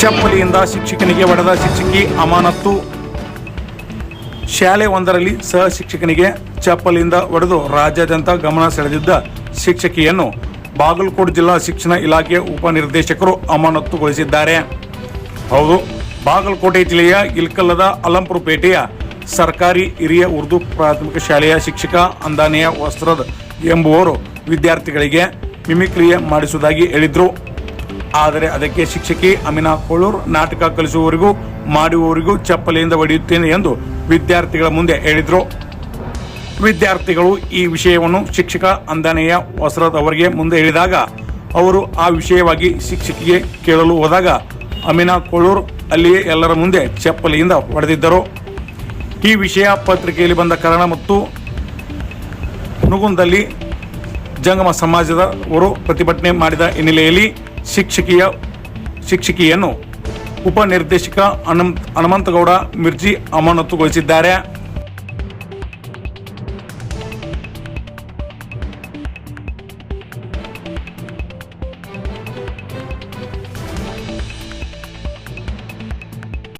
ಚಪ್ಪಲಿಯಿಂದ ಶಿಕ್ಷಕನಿಗೆ ಒಡೆದ ಶಿಕ್ಷಕಿ ಅಮಾನತ್ತು. ಶಾಲೆ ಒಂದರಲ್ಲಿ ಸಹ ಶಿಕ್ಷಕನಿಗೆ ಚಪ್ಪಲಿಯಿಂದ ಹೊಡೆದು ರಾಜ್ಯಾದ್ಯಂತ ಗಮನ ಸೆಳೆದಿದ್ದ ಶಿಕ್ಷಕಿಯನ್ನು ಬಾಗಲಕೋಟೆ ಜಿಲ್ಲಾ ಶಿಕ್ಷಣ ಇಲಾಖೆಯ ಉಪನಿರ್ದೇಶಕರು ಅಮಾನತುಗೊಳಿಸಿದ್ದಾರೆ ಹೌದು, ಬಾಗಲಕೋಟೆ ಜಿಲ್ಲೆಯ ಇಲ್ಕಲ್ಲದ ಅಲಂಪುರ ಪೇಟೆಯ ಸರ್ಕಾರಿ ಹಿರಿಯ ಉರ್ದು ಪ್ರಾಥಮಿಕ ಶಾಲೆಯ ಶಿಕ್ಷಕ ಅಂದಾನೆಯ ವಸ್ತ್ರದ ಎಂಬುವರು ವಿದ್ಯಾರ್ಥಿಗಳಿಗೆ ಮಿಮಿಕ್ರಿಯೆ ಮಾಡಿಸುವುದಾಗಿ ಹೇಳಿದ್ರು. ಆದರೆ ಅದಕ್ಕೆ ಶಿಕ್ಷಕಿ ಅಮಿನಾ ಕೋಳೂರ್ ನಾಟಕ ಕಲಿಸುವವರಿಗೂ, ಮಾಡುವವರಿಗೂ ಚಪ್ಪಲಿಯಿಂದ ಹೊಡೆಯುತ್ತೇನೆ ಎಂದು ವಿದ್ಯಾರ್ಥಿಗಳ ಮುಂದೆ ಹೇಳಿದರು. ವಿದ್ಯಾರ್ಥಿಗಳು ಈ ವಿಷಯವನ್ನು ಶಿಕ್ಷಕ ಅಂದನೆಯ ವಸ್ತ್ರದ್ ಅವರಿಗೆ ಮುಂದೆ ಹೇಳಿದಾಗ, ಅವರು ಆ ವಿಷಯವಾಗಿ ಶಿಕ್ಷಕಿಗೆ ಕೇಳಲು ಹೋದಾಗ, ಅಮಿನಾ ಕೋಳೂರ್ ಅಲ್ಲಿಯೇ ಎಲ್ಲರ ಮುಂದೆ ಚಪ್ಪಲಿಯಿಂದ ಹೊಡೆದಿದ್ದರು. ಈ ವಿಷಯ ಪತ್ರಿಕೆಯಲ್ಲಿ ಬಂದ ಕಾರಣ ಮತ್ತು ನುಗುಂದಲ್ಲಿ ಜಂಗಮ ಸಮಾಜದವರು ಪ್ರತಿಭಟನೆ ಮಾಡಿದ ಹಿನ್ನೆಲೆಯಲ್ಲಿ ಶಿಕ್ಷಕಿಯ ಶಿಕ್ಷಕಿಯನ್ನು ಉಪನಿರ್ದೇಶಕ ಹನುಮ ಹನುಮಂತಗೌಡ ಮಿರ್ಜಿ ಅಮಾನತುಗೊಳಿಸಿದ್ದಾರೆ.